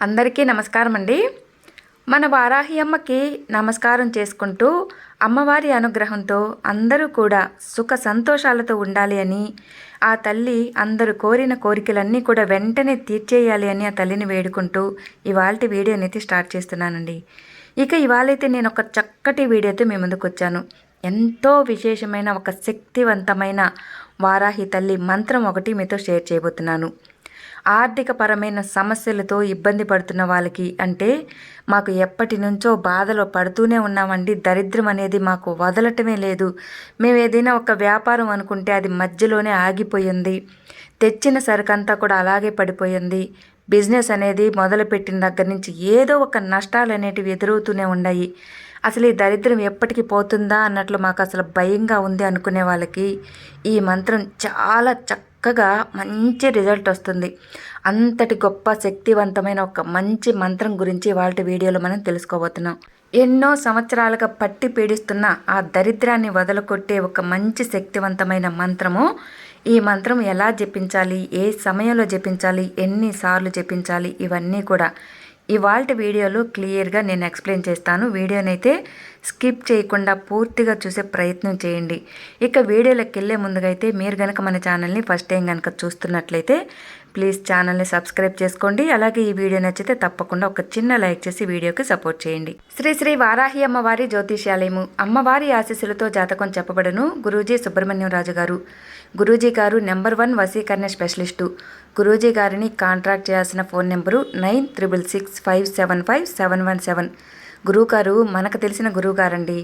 అందరికీ నమస్కారం అండి మన వారాహి అమ్మకి నమస్కారం చేసుకుంటూ అమ్మవారి అనుగ్రహంతో అందరూ కూడా సుఖ సంతోషాలతో ఉండాలి అని ఆ తల్లి అందరూ కోరిన కోరికలన్నీ కూడా వెంటనే తీర్చేయాలి అని ఆ తల్లిని వేడుకుంటూ ఇవాళ వీడియోని అయితే స్టార్ట్ చేస్తున్నానండి. ఇక ఇవాళైతే నేను ఒక చక్కటి వీడియోతో మీ ముందుకు వచ్చాను. ఎంతో విశేషమైన ఒక శక్తివంతమైన వారాహి తల్లి మంత్రం ఒకటి మీతో షేర్ చేయబోతున్నాను. ఆర్థికపరమైన సమస్యలతో ఇబ్బంది పడుతున్న వాళ్ళకి అంటే మాకు ఎప్పటి నుంచో బాధలో పడుతూనే ఉన్నామండి. దరిద్రం అనేది మాకు వదలటమే లేదు. మేము ఏదైనా ఒక వ్యాపారం అనుకుంటే అది మధ్యలోనే ఆగిపోయింది. తెచ్చిన సరుకంతా కూడా అలాగే పడిపోయింది. బిజినెస్ అనేది మొదలుపెట్టిన దగ్గర నుంచి ఏదో ఒక నష్టాలు అనేటివి ఎదురవుతూనే ఉన్నాయి. అసలు ఈ దరిద్రం ఎప్పటికి పోతుందా అన్నట్లు మాకు అసలు భయంగా ఉంది అనుకునే వాళ్ళకి ఈ మంత్రం చాలా చక్క చక్కగా మంచి రిజల్ట్ వస్తుంది. అంతటి గొప్ప శక్తివంతమైన ఒక మంచి మంత్రం గురించి వాళ్ళ వీడియోలో మనం తెలుసుకోబోతున్నాం. ఎన్నో సంవత్సరాలుగా పట్టి పీడిస్తున్న ఆ దరిద్రాన్ని వదలకొట్టే ఒక మంచి శక్తివంతమైన మంత్రము. ఈ మంత్రం ఎలా జపించాలి? ఏ సమయంలో జపించాలి? ఎన్నిసార్లు జపించాలి? ఇవన్నీ కూడా ఇవాళ వీడియోలో క్లియర్గా నేను ఎక్స్ప్లెయిన్ చేస్తాను. వీడియోనైతే స్కిప్ చేయకుండా పూర్తిగా చూసే ప్రయత్నం చేయండి. ఇక వీడియోలోకి వెళ్ళే ముందుగా అయితే మీరు కనుక మన ఛానల్ని ఫస్ట్ టైం కనుక చూస్తున్నట్లయితే ప్లీజ్ ఛానల్ని సబ్స్క్రైబ్ చేసుకోండి. అలాగే ఈ వీడియో నచ్చితే తప్పకుండా ఒక చిన్న లైక్ చేసి వీడియోకి సపోర్ట్ చేయండి. శ్రీ శ్రీ వారాహి అమ్మవారి జ్యోతిష్యాలయము. అమ్మవారి ఆశీస్సులతో జాతకం చెప్పబడను గురూజీ సుబ్రహ్మణ్యం రాజు గారు. గురూజీ గారు నెంబర్ వన్ వసీకరణ స్పెషలిస్టు. గురూజీ గారిని కాంట్రాక్ట్ చేయాల్సిన phone number nine triple six five seven five seven one seven. గురువుగారు మనకు తెలిసిన గురువుగారండి.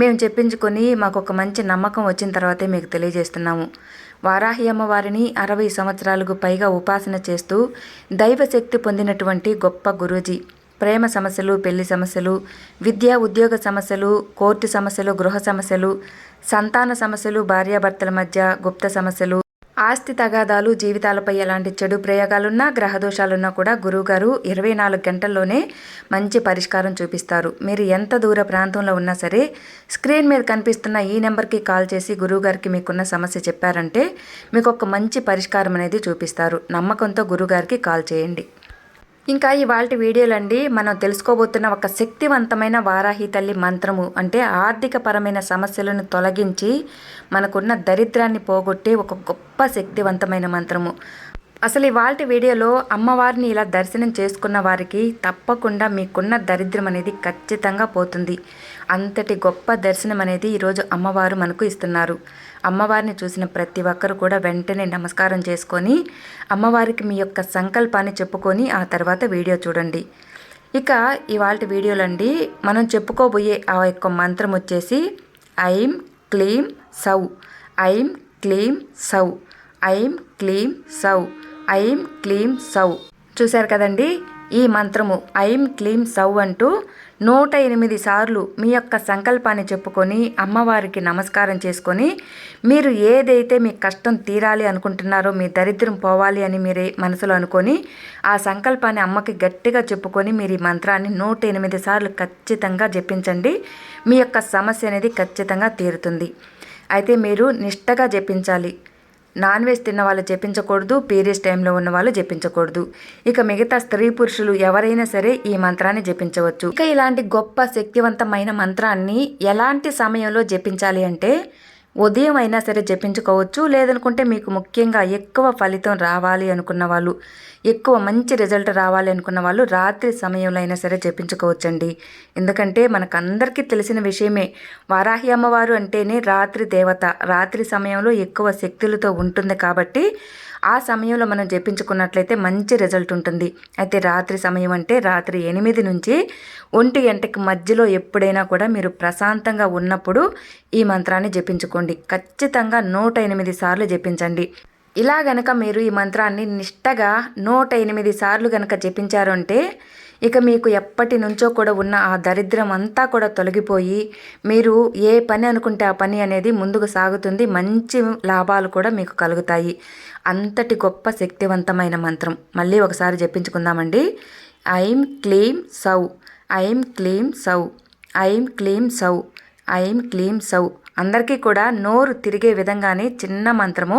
మేము చెప్పించుకొని మాకు ఒక మంచి నమ్మకం వచ్చిన తర్వాతే మీకు తెలియజేస్తున్నాము. వారాహి అమ్మవారిని అరవై సంవత్సరాలకు పైగా ఉపాసన చేస్తూ దైవశక్తి పొందినటువంటి గొప్ప గురూజీ. ప్రేమ సమస్యలు పెళ్ళి సమస్యలు విద్యా ఉద్యోగ సమస్యలు కోర్టు సమస్యలు గృహ సమస్యలు సంతాన సమస్యలు భార్యాభర్తల మధ్య గుప్త సమస్యలు ఆస్తి తగాదాలు జీవితాలపై ఎలాంటి చెడు ప్రయోగాలున్నా గ్రహదోషాలున్నా కూడా గురువుగారు ఇరవై నాలుగు గంటల్లోనే మంచి పరిష్కారం చూపిస్తారు. మీరు ఎంత దూర ప్రాంతంలో ఉన్నా సరే స్క్రీన్ మీద కనిపిస్తున్న ఈ నెంబర్కి కాల్ చేసి గురువుగారికి మీకున్న సమస్య చెప్పారంటే మీకు ఒక మంచి పరిష్కారం అనేది చూపిస్తారు. నమ్మకంతో గురువుగారికి కాల్ చేయండి. ఇంకా ఇవాళ వీడియోలండి మనం తెలుసుకోబోతున్న ఒక శక్తివంతమైన వారాహి తల్లి మంత్రము. అంటే ఆర్థిక పరమైన సమస్యలను తొలగించి మనకున్న దరిద్రాన్ని పోగొట్టే ఒక గొప్ప శక్తివంతమైన మంత్రము. అసలు ఇవాళ వీడియోలో అమ్మవారిని ఇలా దర్శనం చేసుకున్న వారికి తప్పకుండా మీకున్న దరిద్రం అనేది ఖచ్చితంగా పోతుంది. అంతటి గొప్ప దర్శనం అనేది ఈరోజు అమ్మవారు మనకు ఇస్తున్నారు. అమ్మవారిని చూసిన ప్రతి ఒక్కరు కూడా వెంటనే నమస్కారం చేసుకొని అమ్మవారికి మీ యొక్క సంకల్పాన్ని చెప్పుకొని ఆ తర్వాత వీడియో చూడండి. ఇక ఇవాళ వీడియోలండి. మనం చెప్పుకోబోయే ఆ యొక్క మంత్రం వచ్చేసి ఐం క్లీం సౌ. ఐం క్లీం సౌ. ఐం క్లీం సౌ. ఐం క్లీం సౌ. చూశారు కదండి? ఈ మంత్రము ఐం క్లీం సౌ అంటూ నూట ఎనిమిది సార్లు మీ యొక్క సంకల్పాన్ని చెప్పుకొని అమ్మవారికి నమస్కారం చేసుకొని మీరు ఏదైతే మీ కష్టం తీరాలి అనుకుంటున్నారో మీ దరిద్రం పోవాలి అని మీరే మనసులో అనుకొని ఆ సంకల్పాన్ని అమ్మకి గట్టిగా చెప్పుకొని మీరు ఈ మంత్రాన్ని నూట ఎనిమిది సార్లు ఖచ్చితంగా జపించండి. మీ యొక్క సమస్య అనేది ఖచ్చితంగా తీరుతుంది. అయితే మీరు నిష్టగా జపించాలి. నాన్ వెజ్ తిన్న వాళ్ళు జపించకూడదు పీరియడ్స్ టైంలో ఉన్న వాళ్ళు జపించకూడదు. ఇక మిగతా స్త్రీ పురుషులు ఎవరైనా సరే ఈ మంత్రాన్ని జపించవచ్చు. ఇక ఇలాంటి గొప్ప శక్తివంతమైన మంత్రాన్ని ఎలాంటి సమయంలో జపించాలి అంటే ఉదయం అయినా సరే జపించుకోవచ్చు. లేదనుకుంటే మీకు ముఖ్యంగా ఎక్కువ ఫలితం రావాలి అనుకున్న వాళ్ళు ఎక్కువ మంచి రిజల్ట్ రావాలి అనుకున్న వాళ్ళు రాత్రి సమయంలో అయినా సరే జపించుకోవచ్చండి. ఎందుకంటే మనకందరికీ తెలిసిన విషయమే వారాహి అమ్మవారు అంటేనే రాత్రి దేవత. రాత్రి సమయంలో ఎక్కువ శక్తులతో ఉంటుంది కాబట్టి ఆ సమయంలో మనం జపించుకున్నట్లయితే మంచి రిజల్ట్ ఉంటుంది. అయితే రాత్రి సమయం అంటే రాత్రి ఎనిమిది నుంచి ఒంటి గంటకి మధ్యలో ఎప్పుడైనా కూడా మీరు ప్రశాంతంగా ఉన్నప్పుడు ఈ మంత్రాన్ని జపించుకోండి. ఖచ్చితంగా నూట ఎనిమిది సార్లు జపించండి. ఇలా గనక మీరు ఈ మంత్రాన్ని నిష్టగా నూట ఎనిమిది సార్లు గనక జపించారు అంటే ఇక మీకు ఎప్పటి నుంచో కూడా ఉన్న ఆ దరిద్రం అంతా కూడా తొలగిపోయి మీరు ఏ పని అనుకుంటే ఆ పని అనేది ముందుకు సాగుతుంది. మంచి లాభాలు కూడా మీకు కలుగుతాయి. అంతటి గొప్ప శక్తివంతమైన మంత్రం. మళ్ళీ ఒకసారి జపించుకుందామండి. ఐం క్లీం సౌ. ఐం క్లీం సౌ. ఐం క్లీం సౌ. ఐం క్లీం సౌ. అందరికీ కూడా నోరు తిరిగే విధంగానే చిన్న మంత్రము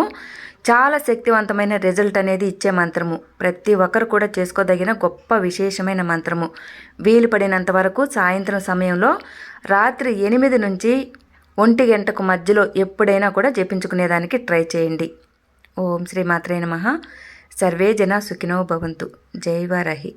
చాలా శక్తివంతమైన రిజల్ట్ అనేది ఇచ్చే మంత్రము. ప్రతి ఒక్కరు కూడా చేసుకోదగిన గొప్ప విశేషమైన మంత్రము. వీలు పడినంత వరకు సాయంత్రం సమయంలో రాత్రి ఎనిమిది నుంచి ఒంటి గంటకు మధ్యలో ఎప్పుడైనా కూడా జపించుకునేదానికి ట్రై చేయండి. ఓం శ్రీ మాత్రే నమ. సర్వే జన సుఖినో భవంతు. జైవారహి